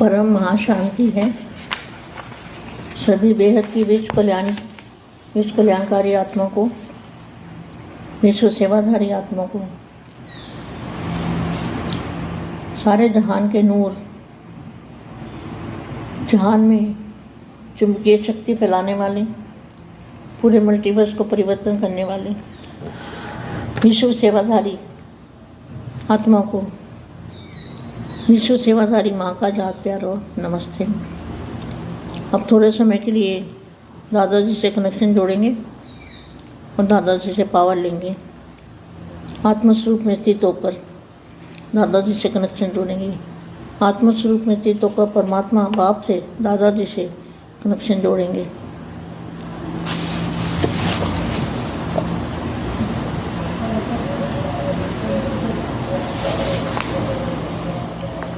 परम महाशांति है। सभी बेहद की विश्व कल्याण, विश्व कल्याणकारी आत्मा को, विश्व सेवाधारी आत्मा को सारे जहान के नूर, जहान में चुंबकीय शक्ति फैलाने वाले, पूरे मल्टीवर्स को परिवर्तन करने वाले, विश्व सेवाधारी आत्मा को विश्व सेवाधारी माँ का जात प्यार और नमस्ते। अब थोड़े समय के लिए दादाजी से कनेक्शन जोड़ेंगे और दादाजी से पावर लेंगे। आत्मस्वरूप में स्थित होकर दादाजी से कनेक्शन जोड़ेंगे। आत्मस्वरूप में स्थित होकर परमात्मा बाप से दादाजी से कनेक्शन जोड़ेंगे।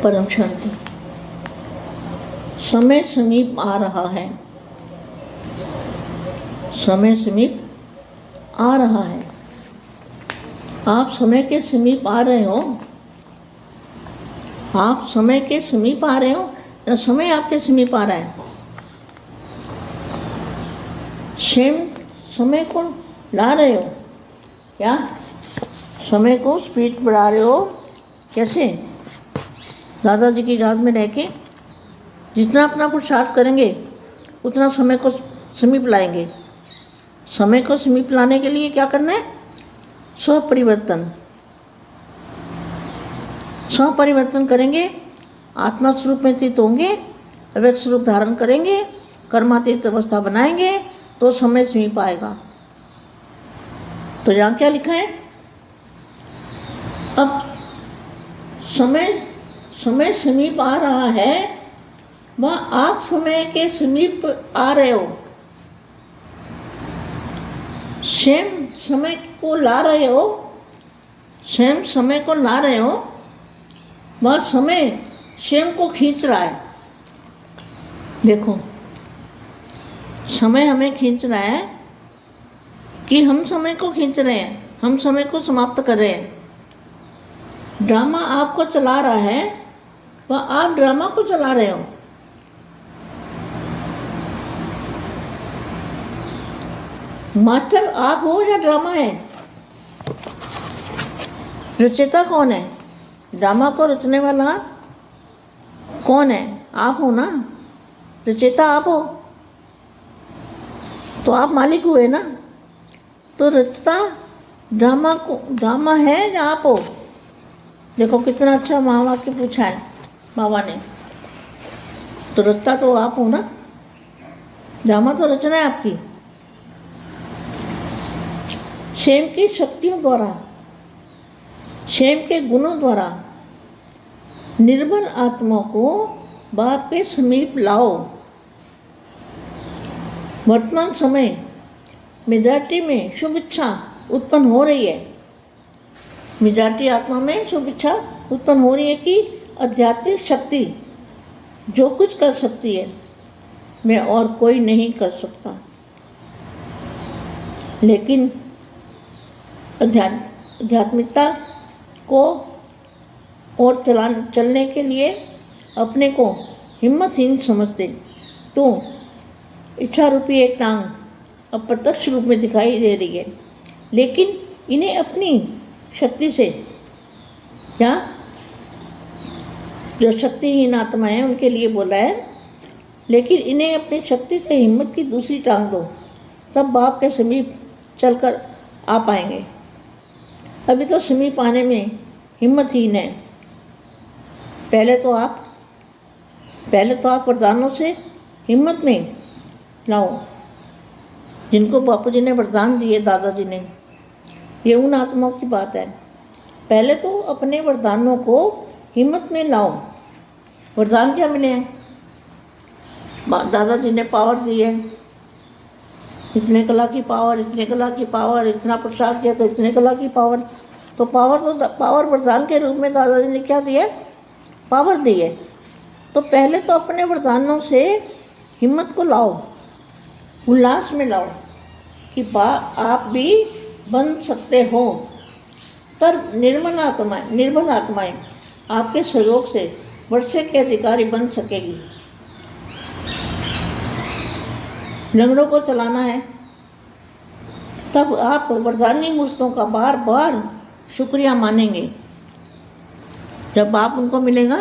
परम शांति। समय समीप आ रहा है। समय समीप आ रहा है। आप समय के समीप आ रहे हो? आप समय के समीप आ रहे हो? या समय आपके समीप आ रहा है? सेम समय को ला रहे हो? क्या? समय को स्पीड बढ़ा रहे हो? कैसे? दादाजी की याद में रह के जितना अपना पुरुषार्थ करेंगे, उतना समय को समीप लाएँगे। समय को समीप लाने के लिए क्या करना है? स्व परिवर्तन स्व परिवर्तन करेंगे, आत्मा स्वरूप में स्थित होंगे अव्यक्त स्वरूप धारण करेंगे, कर्मातीत अवस्था बनाएँगे तो समय समीप आएगा। तो यहाँ क्या लिखा है? अब समय समय समीप आ रहा है, वह आप समय के समीप आ रहे हो। सेम समय को ला रहे हो सेम समय को ला रहे हो, वह समय सेम को खींच रहा है। देखो, समय हमें खींच रहा है कि हम समय को खींच रहे हैं, हम समय को समाप्त कर रहे हैं। ड्रामा आपको चला रहा है वह आप ड्रामा को चला रहे हो। मास्टर, आप हो या ड्रामा है? रचयिता कौन है? ड्रामा को रचने वाला कौन है? आप हो ना? रचयिता आप हो? तो आप मालिक हुए ना? तो रचता, ड्रामा को, ड्रामा है या आप हो? देखो कितना अच्छा माँ के पूछा है। बाबा ने तो रचता तो आप हो ना? ड्रामा तो रचना है आपकी. शेम की शक्तियों द्वारा शेम के गुणों द्वारा निर्बल आत्मा को बाप के समीप लाओ. वर्तमान समय मेजॉरिटी में शुभ इच्छा उत्पन्न हो रही है. मेजॉरिटी आत्मा में शुभ इच्छा उत्पन्न हो रही है कि आध्यात्मिक शक्ति जो कुछ कर सकती है, मैं और कोई नहीं कर सकता। लेकिन आध्यात्मिकता को और चला चलने के लिए अपने को हिम्मतहीन समझते। तो इच्छा रूपी एक टांग अब प्रत्यक्ष रूप में दिखाई दे रही है। लेकिन इन्हें अपनी शक्ति से क्या जो शक्तिहीन आत्मा है, उनके लिए बोला है, लेकिन इन्हें अपनी शक्ति से हिम्मत की दूसरी टांग दो। तब बाप के समीप चलकर आ पाएँगे। अभी तो समीप आने में हिम्मतहीन है। पहले तो आप, पहले तो आप वरदानों से हिम्मत में लाओ, जिनको बापू जी ने वरदान दिए, दादाजी ने। ये उन आत्माओं की बात है। पहले तो अपने वरदानों को हिम्मत में लाओ। वरदान क्या मिले हैं? दादाजी ने पावर दी है। इतने कला की पावर इतने कला की पावर इतना प्रसाद दिया तो इतने कला की पावर तो पावर तो पावर वरदान के रूप में दादाजी ने क्या दिया? पावर दी है। तो पहले तो अपने वरदानों से हिम्मत को लाओ, उल्लास में लाओ कि बा आप भी बन सकते हो। पर निर्मल आत्माएँ निर्बल आत्माएँ आपके सहयोग से वर्षे के अधिकारी बन सकेगी। लंगड़ों को चलाना है। तब आप वरदानी मूर्तों का बार बार शुक्रिया मानेंगे। जब आप उनको मिलेगा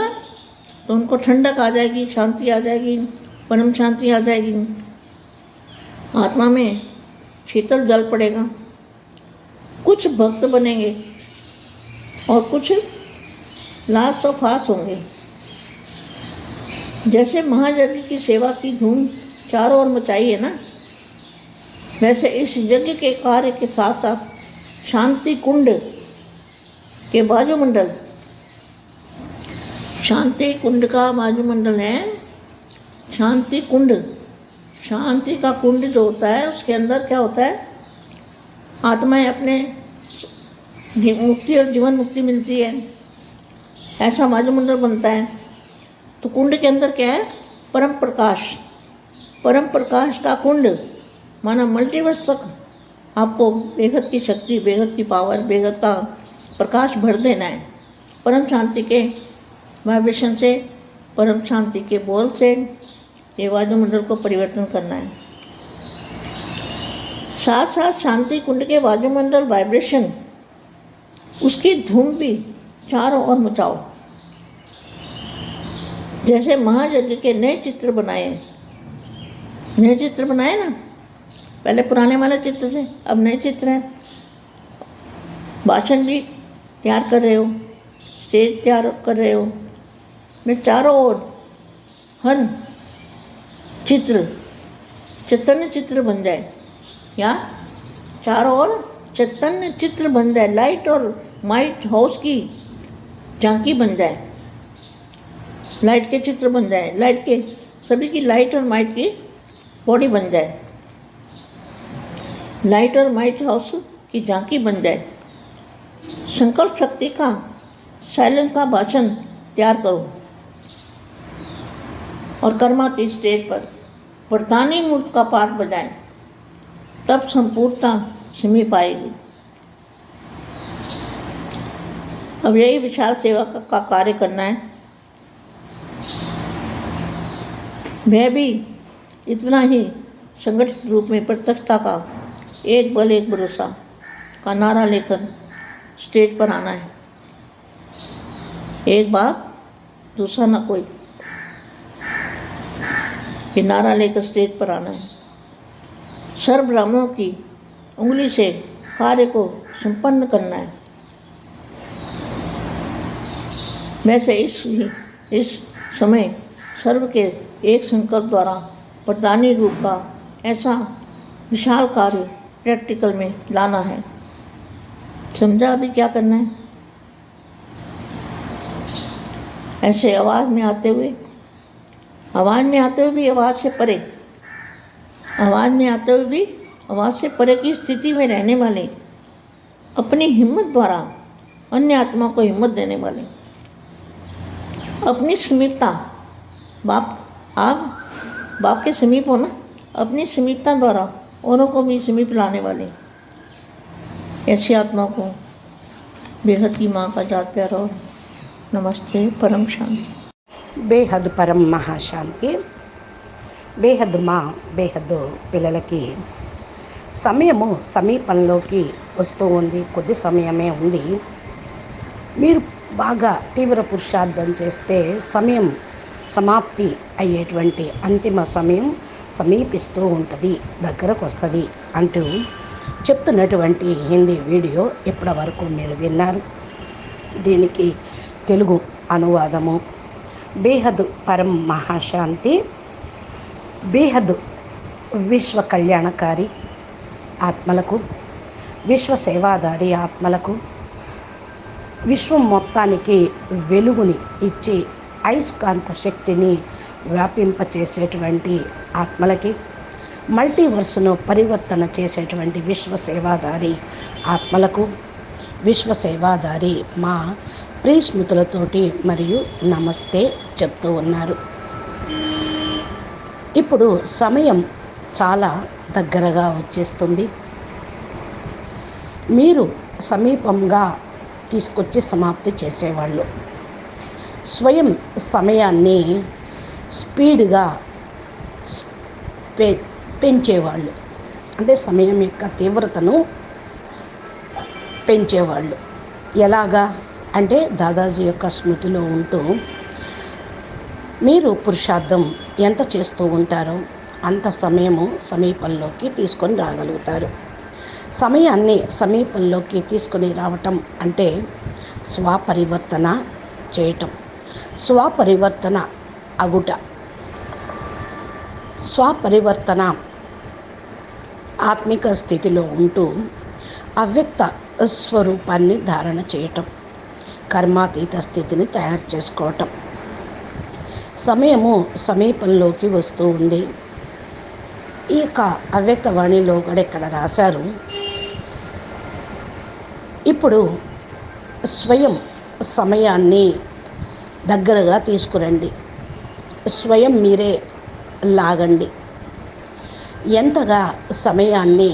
तो उनको ठंडक आ जाएगी, शांति आ जाएगी, परम शांति आ जाएगी। आत्मा में शीतल जल पड़ेगा। कुछ भक्त बनेंगे और कुछ लाश और फास होंगे। जैसे महायज्ञ की सेवा की धूम चारों ओर मचाई है ना, वैसे इस यज्ञ के कार्य के साथ साथ शांति कुंड के वायुमंडल शांति कुंड का वायुमंडल है। शांति कुंड, शांति का कुंड जो होता है, उसके अंदर क्या होता है? आत्माएँ अपने मुक्ति और जीवन मुक्ति मिलती है। ऐसा वायुमंडल बनता है। तो कुंड के अंदर क्या है? परम प्रकाश। परम प्रकाश का कुंड, माना मल्टीवर्स तक, आपको बेहद की शक्ति, बेहद की पावर बेहद का प्रकाश भर देना है। परम शांति के वाइब्रेशन से, परम शांति के बोल से, ये वायुमंडल को परिवर्तन करना है। साथ साथ शांति कुंड के वायुमंडल वाइब्रेशन उसकी धूम भी चारों ओर मचाओ। जैसे महायज्ञ के नए चित्र बनाए नए चित्र बनाए ना? पहले पुराने वाले चित्र थे, अब नए चित्र हैं। भाषण भी तैयार कर रहे हो, स्टेज तैयार कर रहे हो। मैं चारों ओर हर चित्र, चैतन्य चित्र बन जाए। या? चारों ओर चैतन्य चित्र बन जाए, लाइट और माइट हाउस की झांकी बन जाए। लाइट के चित्र बन जाए लाइट के सभी की लाइट और माइट की बॉडी बन जाए। लाइट और माइट हाउस की झांकी बन जाए। संकल्प शक्ति का साइलेंस का भाषण तैयार करो। और कर्माती स्टेज पर वरदानी मूर्त का पाठ बजाएँ। तब संपूर्णता समीप पाएगी अब यही विशाल सेवा का, का कार्य करना है। वह भी इतना ही संगठित रूप में प्रत्यक्षता का एक बल, एक भरोसा का नारा लेकर स्टेज पर आना है। एक बाप दूसरा ना कोई। ये नारा लेकर स्टेज पर आना है। सर्व ब्राह्मणों की उंगली से कार्य को संपन्न करना है। वैसे इस इस समय सर्व के एक संकल्प द्वारा प्रधानी रूप का ऐसा विशाल कार्य प्रैक्टिकल में लाना है। समझा अभी क्या करना है? ऐसे आवाज़ में आते हुए, आवाज़ में आते हुए भी आवाज़ से परे, आवाज़ में आते हुए भी आवाज़ से परे की स्थिति में रहने वाले, अपनी हिम्मत द्वारा अन्य आत्मा को हिम्मत देने वाले, अपनी समीपता, बाप आप बाप के समीप हो ना अपनी समीपता द्वारा औरों को भी समीप लाने वाले ऐसी आत्मा को बेहद की माँ का जात प्यार और नमस्ते परम शांति బేహద్ పరం మహాశాంతి బేహద్ మా బేహద్ పిల్లలకి సమయము సమీపంలోకి వస్తూ ఉంది కొద్ది సమయమే ఉంది మీరు బాగా తీవ్ర పురుషార్థం చేస్తే సమయం సమాప్తి అయ్యేటువంటి అంతిమ సమయం సమీపిస్తూ ఉంటుంది దగ్గరకు వస్తుంది అంటూ చెప్తున్నటువంటి హిందీ వీడియో ఇప్పటి వరకు మీరు విన్నారు. దీనికి తెలుగు అనువాదము బేహద్ పరం మహాశాంతి బేహద్ విశ్వ కళ్యాణకారి ఆత్మలకు విశ్వ సేవాదారి ఆత్మలకు విశ్వం మొత్తానికి వెలుగుని ఇచ్చి అయస్కాంత శక్తిని వ్యాపింపచేసేటువంటి ఆత్మలకి మల్టీవర్స్ను పరివర్తన చేసేటువంటి విశ్వసేవాదారి ఆత్మలకు విశ్వసేవాదారి మా ప్రియస్మృతులతోటి మరియు నమస్తే చెప్తూ ఉన్నారు. ఇప్పుడు సమయం చాలా దగ్గరగా వచ్చేస్తుంది. మీరు సమీపంగా తీసుకొచ్చి సమాప్తి చేసేవాళ్ళు. స్వయం సమయాన్ని స్పీడ్గా పే పెంచేవాళ్ళు. అంటే సమయం యొక్క తీవ్రతను పెంచేవాళ్ళు. ఎలాగా? అంటే దాదాజీ యొక్క స్మృతిలో ఉంటూ మీరు పురుషార్థం ఎంత చేస్తూ ఉంటారో అంత సమయము సమీపంలోకి తీసుకొని రాగలుగుతారు. సమయాన్ని సమీపంలోకి తీసుకొని రావటం అంటే స్వపరివర్తన చేయటం. స్వపరివర్తన అగుట. స్వపరివర్తన ఆత్మిక స్థితిలో ఉంటూ అవ్యక్త స్వరూపాన్ని ధారణ చేయటం కర్మాతీత స్థితిని తయారు చేసుకోవటం. సమయము సమీపంలోకి వస్తూ ఉంది. ఈ యొక్క అవ్యక్త వాణిలో కూడా ఇక్కడ రాశారు. ఇప్పుడు స్వయం సమయాన్ని దగ్గరగా తీసుకురండి. స్వయం మీరే లాగండి. ఎంతగా సమయాన్ని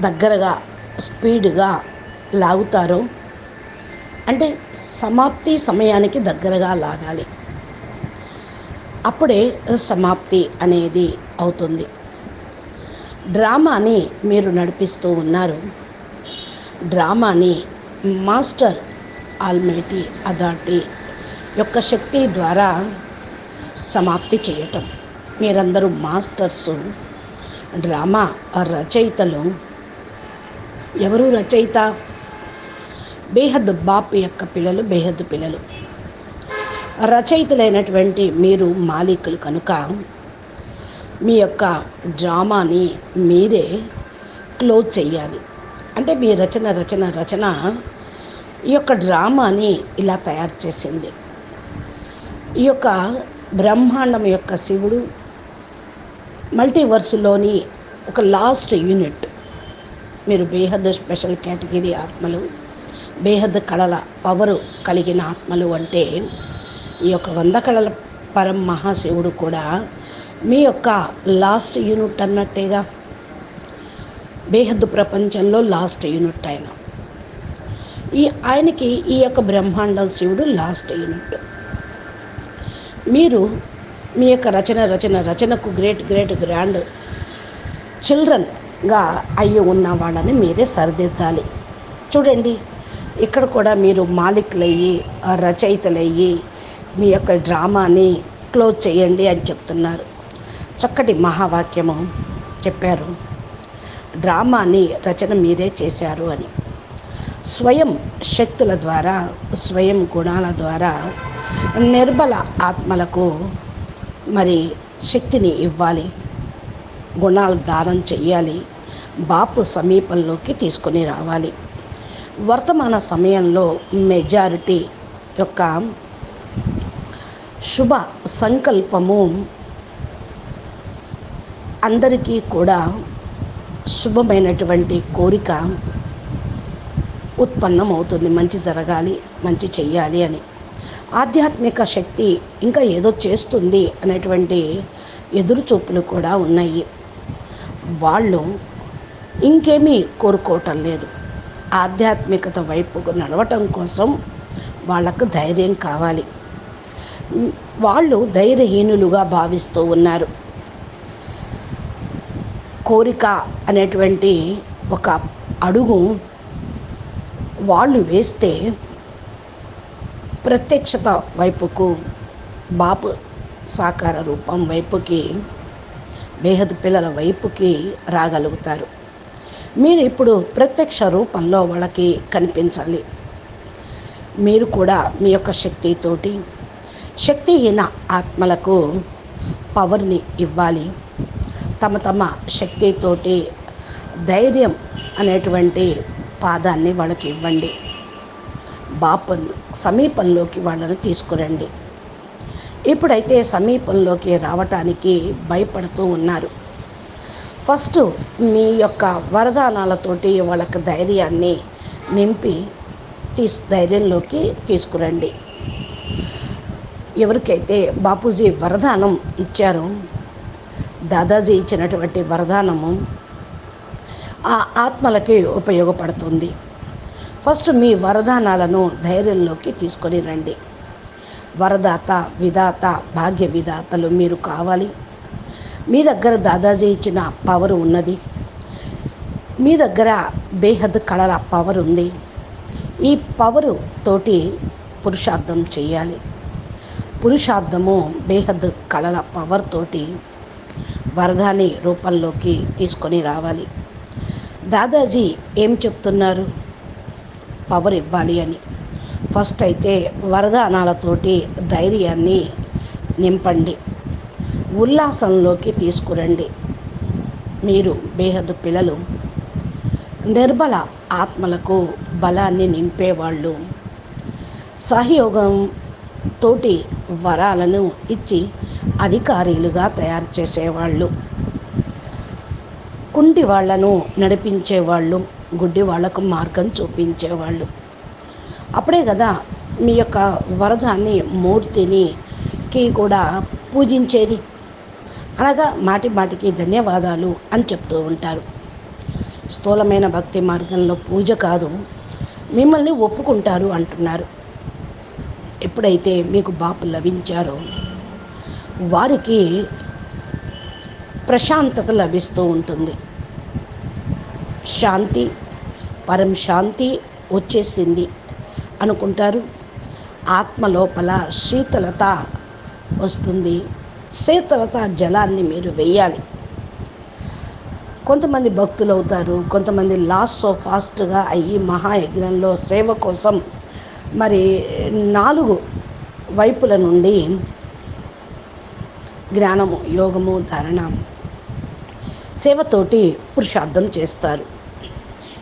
దగ్గరగా స్పీడ్గా లాగుతారో అంటే సమాప్తి సమయానికి దగ్గరగా లాగాలి. అప్పుడే సమాప్తి అనేది అవుతుంది. డ్రామాని మీరు నడిపిస్తూ ఉన్నారు. డ్రామాని మాస్టర్ ఆల్మేటి అథారిటీ యొక్క శక్తి ద్వారా సమాప్తి చేయటం. మీరందరూ మాస్టర్సు డ్రామా రచయితలు. ఎవరు రచయిత? బేహద్ బాప్ యొక్క పిల్లలు బేహద్ పిల్లలు. రచయితలైనటువంటి మీరు మాలికులు కనుక మీ యొక్క డ్రామాని మీరే క్లోజ్ చేయాలి అంటే మీ రచన రచన రచన ఈ యొక్క డ్రామాని ఇలా తయారు చేసింది. ఈ యొక్క బ్రహ్మాండం యొక్క శివుడు మల్టీవర్స్లోని ఒక లాస్ట్ యూనిట్. మీరు బేహద్ స్పెషల్ కేటగిరీ ఆత్మలు బేహద్ కళల పవరు కలిగిన ఆత్మలు అంటే ఈ యొక్క వంద కళల పరం మహాశివుడు కూడా మీ యొక్క లాస్ట్ యూనిట్ అన్నట్టేగా బేహద్దు ప్రపంచంలో లాస్ట్ యూనిట్ ఆయన. ఈ ఆయనకి ఈ యొక్క బ్రహ్మాండం శివుడు లాస్ట్ యూనిట్ మీరు మీ యొక్క రచన రచన రచనకు గ్రేట్ గ్రేట్ గ్రాండ్ చిల్డ్రన్గా అయ్యి ఉన్న వాళ్ళని మీరే సరిదిద్దాలి. చూడండి ఇక్కడ కూడా మీరు మాలికులయ్యి రచయితలయ్యి మీ యొక్క డ్రామాని క్లోజ్ చేయండి అని చెప్తున్నారు. చక్కటి మహావాక్యము చెప్పారు. డ్రామాని రచన మీరే చేశారు అని. స్వయం శక్తుల ద్వారా స్వయం గుణాల ద్వారా నిర్బల ఆత్మలకు మరి శక్తిని ఇవ్వాలి. గుణాలు దానం చెయ్యాలి. బాపు సమీపంలోకి తీసుకొని రావాలి. వర్తమాన సమయంలో మెజారిటీ యొక్క శుభ సంకల్పము అందరికీ కూడా శుభమైనటువంటి కోరిక ఉత్పన్నం అవుతుంది మంచి జరగాలి మంచి చెయ్యాలి అని. ఆధ్యాత్మిక శక్తి ఇంకా ఏదో చేస్తుంది అనేటువంటి ఎదురుచూపులు కూడా ఉన్నాయి. వాళ్ళు ఇంకేమీ కోరుకోవటం లేదు. ఆధ్యాత్మికత వైపుకు నడవటం కోసం వాళ్ళకు ధైర్యం కావాలి. వాళ్ళు ధైర్యహీనులుగా భావిస్తూ ఉన్నారు. కోరిక అనేటువంటి ఒక అడుగు వాళ్ళు వేస్తే ప్రత్యక్షత వైపుకు బాపు సాకార రూపం వైపుకి బేహద్ పిల్లల వైపుకి రాగలుగుతారు. మీరు ఇప్పుడు ప్రత్యక్ష రూపంలో వాళ్ళకి కనిపించాలి. మీరు కూడా మీ యొక్క శక్తితోటి శక్తిహీన ఆత్మలకు పవర్ని ఇవ్వాలి. తమ తమ శక్తితోటి ధైర్యం అనేటువంటి పాదాన్ని వాళ్ళకి ఇవ్వండి. బాపు సమీపంలోకి వాళ్ళని తీసుకురండి. ఇప్పుడైతే సమీపంలోకి రావటానికి భయపడుతూ ఉన్నారు. ఫస్ట్ మీ యొక్క వరదానాలతోటి వాళ్ళకి ధైర్యాన్ని నింపి తీసు ధైర్యంలోకి తీసుకురండి. ఎవరికైతే బాపూజీ వరదానం ఇచ్చారో దాదాజీ ఇచ్చినటువంటి వరదానము ఆ ఆత్మలకి ఉపయోగపడుతుంది. ఫస్ట్ మీ వరదానాలను ధైర్యంలోకి తీసుకొని రండి. వరదాత విధాత భాగ్య విధాతలు మీరు కావాలి. మీ దగ్గర దాదాజీ ఇచ్చిన పవర్ ఉన్నది. మీ దగ్గర బేహద్ కళల పవర్ ఉంది. ఈ పవరు తోటి పురుషార్థం చేయాలి. పురుషార్థము బేహద్ కళల పవర్ తోటి వరదాని రూపంలోకి తీసుకొని రావాలి. దాదాజీ ఏం చెప్తున్నారు? పవర్ ఇవ్వాలి అని. ఫస్ట్ అయితే వరదానాలతోటి ధైర్యాన్ని నింపండి. ఉల్లాసంలోకి తీసుకురండి. మీరు బేహద్దు పిల్లలు. నిర్బల ఆత్మలకు బలాన్ని నింపేవాళ్ళు. సహయోగం తోటి వరాలను ఇచ్చి అధికారులుగా తయారు చేసేవాళ్ళు. కుంటి వాళ్ళను నడిపించేవాళ్ళు గుడ్డి వాళ్ళకు మార్గం చూపించేవాళ్ళు అప్పుడే కదా మీ యొక్క వరదాన్ని మూర్తిని కి కూడా పూజించేది. అనగా మాటి మాటికి ధన్యవాదాలు అని చెప్తూ ఉంటారు. స్థూలమైన భక్తి మార్గంలో పూజ కాదు మిమ్మల్ని ఒప్పుకుంటారు అంటున్నారు. ఎప్పుడైతే మీకు బాపు లభించారో వారికి ప్రశాంతత లభిస్తూ ఉంటుంది. శాంతి పరం శాంతి వచ్చేసింది అనుకుంటారు. ఆత్మ లోపల శీతలత వస్తుంది. శీతలత జలాన్ని మీరు వెయ్యాలి. కొంతమంది భక్తులు అవుతారు కొంతమంది లాస్ట్ సో ఫాస్ట్గా అయ్యి మహాయజ్ఞంలో సేవ కోసం మరి నాలుగు వైపుల నుండి జ్ఞానము యోగము ధారణ సేవతోటి పురుషార్థం చేస్తారు.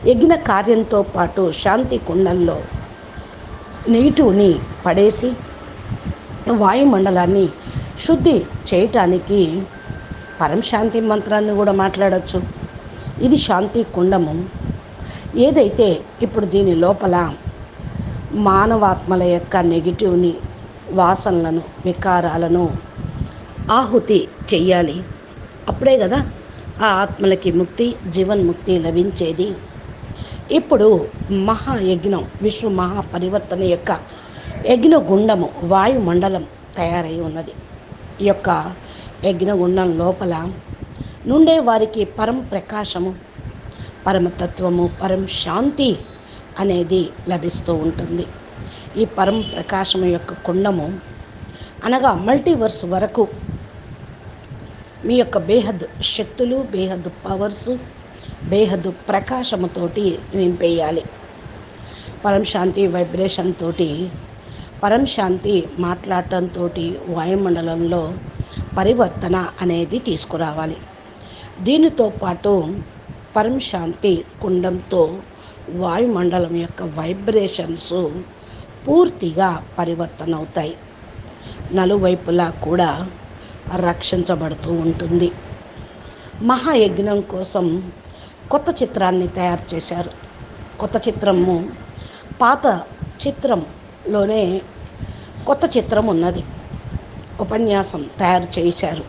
యజ్ఞ కార్యంతో పాటు శాంతి కుండంలో నీటిని పడేసి వాయుమండలాన్ని శుద్ధి చేయటానికి పరంశాంతి మంత్రాన్ని కూడా మాట్లాడచ్చు. ఇది శాంతి కుండము. ఏదైతే ఇప్పుడు దీని లోపల మానవాత్మల యొక్క నెగిటివ్ని వాసనలను వికారాలను ఆహుతి చెయ్యాలి. అప్పుడే కదా ఆ ఆత్మలకి ముక్తి జీవన్ముక్తి లభించేది. ఇప్పుడు మహాయజ్ఞం విశ్వ మహాపరివర్తన యొక్క యజ్ఞగుండము వాయుమండలం తయారై ఉన్నది. ఈ యొక్క యజ్ఞగుండం లోపల నుండే వారికి పరం ప్రకాశము పరమతత్వము పరం శాంతి అనేది లభిస్తూ ఉంటుంది. ఈ పరం ప్రకాశము యొక్క కుండము అనగా మల్టీవర్స్ వరకు మీ యొక్క బేహద్ శక్తులు బేహద్ పవర్స్ బేహద్దు ప్రకాశముతోటి నింపేయాలి. పరంశాంతి వైబ్రేషన్ తోటి పరంశాంతి మాట్లాడటంతో వాయుమండలంలో పరివర్తన అనేది తీసుకురావాలి. దీనితో పాటు పరంశాంతి కుండంతో వాయుమండలం యొక్క వైబ్రేషన్స్ పూర్తిగా పరివర్తన అవుతాయి నలువైపులా కూడా రక్షించబడుతూ ఉంటుంది. మహాయజ్ఞం కోసం కొత్త చిత్రాన్ని తయారు చేశారు. కొత్త చిత్రము పాత చిత్రంలోనే కొత్త చిత్రం ఉన్నది. ఉపన్యాసం తయారు చేశారు.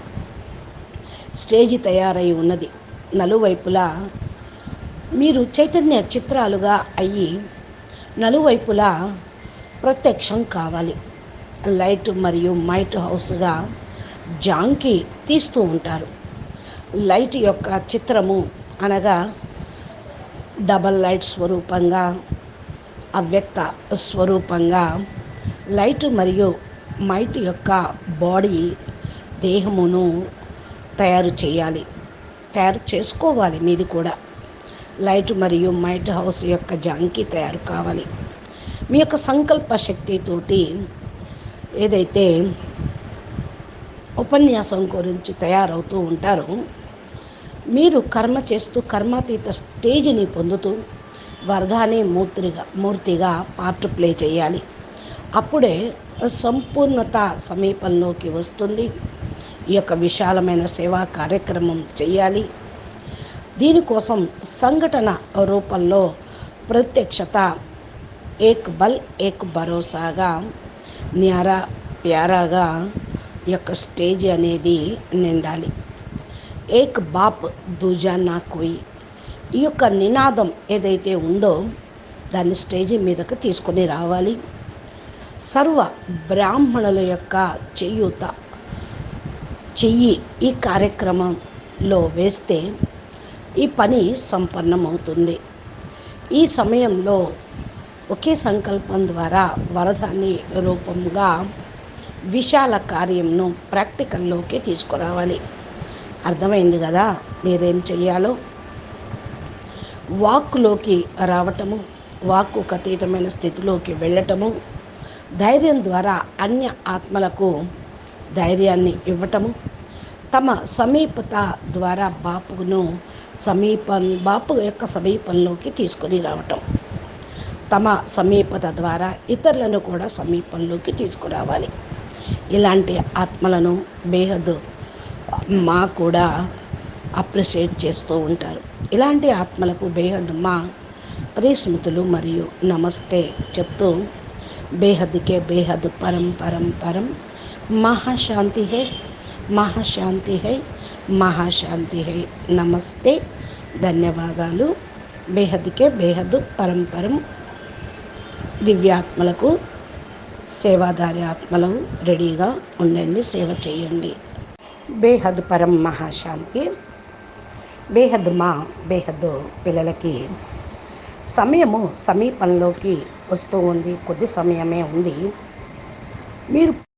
స్టేజి తయారై ఉన్నది. నలువైపులా మీరు చైతన్య చిత్రాలుగా అయ్యి నలువైపులా ప్రత్యక్షం కావాలి. లైట్ మరియు మైట్ హౌస్గా జాంకి తీస్తూ ఉంటారు. లైట్ యొక్క చిత్రము అనగా డబల్ లైట్ స్వరూపంగా అవ్యక్త స్వరూపంగా లైట్ మరియు మైట్ యొక్క బాడీ దేహమును తయారు చేయాలి తయారు చేసుకోవాలి మీది కూడా. లైట్ మరియు మైట్ హౌస్ యొక్క జాంకి తయారు కావాలి. మీ యొక్క సంకల్ప శక్తితోటి ఏదైతే ఉపన్యాసం గురించి తయారవుతూ ఉంటారో మీరు కర్మ చేస్తూ కర్మాతీత స్టేజిని పొందుతూ వరదానే మూర్తిగా మూర్తిగా పార్ట్ ప్లే చేయాలి. అప్పుడే సంపూర్ణత సమీపంలోకి వస్తుంది. ఈ యొక్క విశాలమైన సేవా కార్యక్రమం చేయాలి. దీనికోసం సంఘటన రూపంలో ప్రత్యక్షత ఏక్ బల్ ఏక్ భరోసాగా న్యారా ప్యారాగా ఈ యొక్క స్టేజ్ అనేది నిండాలి. ఏక్ బాప్ దూజా నా కోయి. ఈ యొక్క నినాదం ఏదైతే ఉందో దాన్ని స్టేజి మీదకు తీసుకొని రావాలి. సర్వ బ్రాహ్మణుల యొక్క చేయూత చెయ్యి ఈ కార్యక్రమంలో వేస్తే ఈ పని సంపన్నమవుతుంది. ఈ సమయంలో ఒకే సంకల్పం ద్వారా వరదాన్ని రూపంగా విశాల కార్యంను ప్రాక్టికల్లోకి తీసుకురావాలి. అర్థమైంది కదా? మీరేం చెయ్యాలో? వాక్కులోకి రావటము వాక్కు అతీతమైన స్థితిలోకి వెళ్ళటము ధైర్యం ద్వారా అన్య ఆత్మలకు ధైర్యాన్ని ఇవ్వటము తమ సమీపత ద్వారా బాపును సమీపం బాపు యొక్క సమీపంలోకి తీసుకొని రావటం. తమ సమీపత ద్వారా ఇతరులను కూడా సమీపంలోకి తీసుకురావాలి. ఇలాంటి ఆత్మలను బేహద్ మా కూడా అప్రిషియేట్ చేస్తూ ఉంటారు. ఇలాంటి ఆత్మలకు బేహద్ మా ప్రియస్మృతులు మరియు నమస్తే చెప్తూ బేహద్కే బేహద్ పరం పరం పరం. మహాశాంతి హై మహాశాంతి హై మహాశాంతి హై. నమస్తే ధన్యవాదాలు. బేహద్కే బేహద్ పరంపరం దివ్యాత్మలకు సేవాదారి ఆత్మలు రెడీగా ఉండండి సేవ చేయండి. బేహద్ పరం మహాశాంతి. బేహద్ మా బేహద్ పిల్లలకి సమయము సమీపంలోకి వస్తూ ఉంది కొద్ది సమయమే ఉంది. మీరు